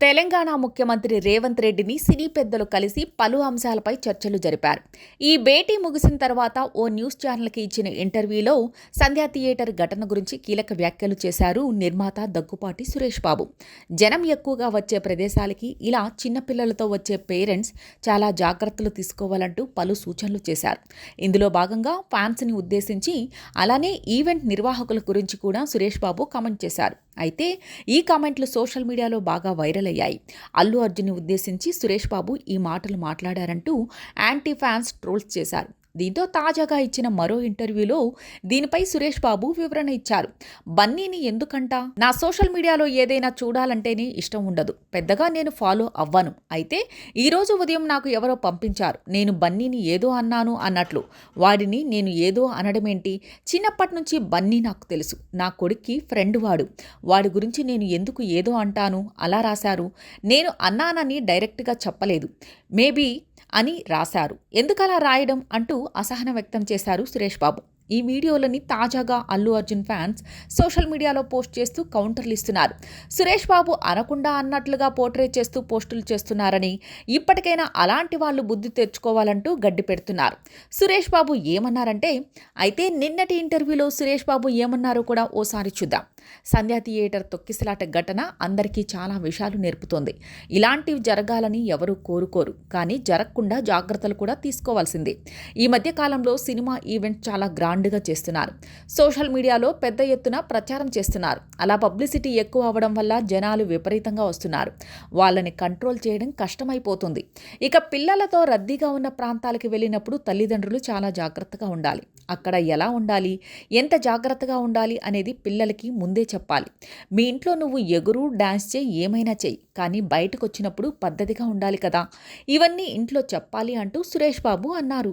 తెలంగాణ ముఖ్యమంత్రి రేవంత్ రెడ్డిని సినీ పెద్దలు కలిసి పలు అంశాలపై చర్చలు జరిపారు. ఈ భేటీ ముగిసిన తర్వాత ఓ న్యూస్ ఛానల్కి ఇచ్చిన ఇంటర్వ్యూలో సంధ్యా థియేటర్ ఘటన గురించి కీలక వ్యాఖ్యలు చేశారు నిర్మాత దగ్గుపాటి సురేష్ బాబు. జనం ఎక్కువగా వచ్చే ప్రదేశాలకి ఇలా చిన్నపిల్లలతో వచ్చే పేరెంట్స్ చాలా జాగ్రత్తలు తీసుకోవాలంటూ పలు సూచనలు చేశారు. ఇందులో భాగంగా ఫ్యాన్స్ని ఉద్దేశించి అలానే ఈవెంట్ నిర్వాహకుల గురించి కూడా సురేష్ బాబు కామెంట్ చేశారు. అయితే ఈ కామెంట్లు సోషల్ మీడియాలో బాగా వైరల్ వైరలయ్యాయి అల్లు అర్జున్ని ఉద్దేశించి సురేష్ బాబు ఈ మాటలు మాట్లాడారంటూ యాంటీ ఫ్యాన్స్ ట్రోల్స్ చేశారు. దీంతో తాజాగా ఇచ్చిన మరో ఇంటర్వ్యూలో దీనిపై సురేష్ బాబు వివరణ ఇచ్చారు. బన్నీని ఎందుకంట? నా సోషల్ మీడియాలో ఏదైనా చూడాలంటేనే ఇష్టం ఉండదు. పెద్దగా నేను ఫాలో అవ్వను. అయితే ఈరోజు ఉదయం నాకు ఎవరో పంపించారు. నేను బన్నీని ఏదో అన్నాను అన్నట్లు. వాడిని నేను ఏదో అనడమేంటి? చిన్నప్పటి నుంచి బన్నీ నాకు తెలుసు. నా కొడుక్కి ఫ్రెండ్ వాడు. వాడి గురించి నేను ఎందుకు ఏదో అంటాను? అలా రాశారు. నేను అన్నానని డైరెక్ట్గా చెప్పలేదు. మేబీ అని రాశారు. ఎందుకలా రాయడం? అంటూ అసహనం వ్యక్తం చేశారు సురేష్ బాబు. ఈ వీడియోలని తాజాగా అల్లు అర్జున్ ఫ్యాన్స్ సోషల్ మీడియాలో పోస్ట్ చేస్తూ కౌంటర్లు ఇస్తున్నారు. సురేష్ బాబు అనకుండా అన్నట్లుగా పోర్ట్రే చేస్తూ పోస్టులు చేస్తున్నారని ఇప్పటికైనా అలాంటి వాళ్ళు బుద్ధి తెచ్చుకోవాలంటూ గడ్డి పెడుతున్నారు. సురేష్ బాబు ఏమన్నారంటే అయితే నిన్నటి ఇంటర్వ్యూలో సురేష్ బాబు ఏమన్నారో కూడా ఓసారి చూద్దాం. సంధ్యా థియేటర్ తొక్కిసలాట ఘటన అందరికీ చాలా విషయాలు నేర్పుతోంది. ఇలాంటివి జరగాలని ఎవరూ కోరుకోరు. కానీ జరగకుండా జాగ్రత్తలు కూడా తీసుకోవాల్సిందే. ఈ మధ్య కాలంలో సినిమా ఈవెంట్ చాలా గ్రాండ్గా చేస్తున్నారు. సోషల్ మీడియాలో పెద్ద ఎత్తున ప్రచారం చేస్తున్నారు. అలా పబ్లిసిటీ ఎక్కువ అవ్వడం వల్ల జనాలు విపరీతంగా వస్తున్నారు. వాళ్ళని కంట్రోల్ చేయడం కష్టమైపోతుంది. ఇక పిల్లలతో రద్దీగా ఉన్న ప్రాంతాలకు వెళ్ళినప్పుడు తల్లిదండ్రులు చాలా జాగ్రత్తగా ఉండాలి. అక్కడ ఎలా ఉండాలి? ఎంత జాగ్రత్తగా ఉండాలి? అనేది పిల్లలకి ముందు ముందే చెప్పాలి. మీ ఇంట్లో నువ్వు ఎగురు డాన్స్ చేయి ఏమైనా చెయ్యి కానీ బయటకు వచ్చినప్పుడు పద్ధతిగా ఉండాలి కదా. ఇవన్నీ ఇంట్లో చెప్పాలి అంటూ సురేష్ బాబు అన్నారు.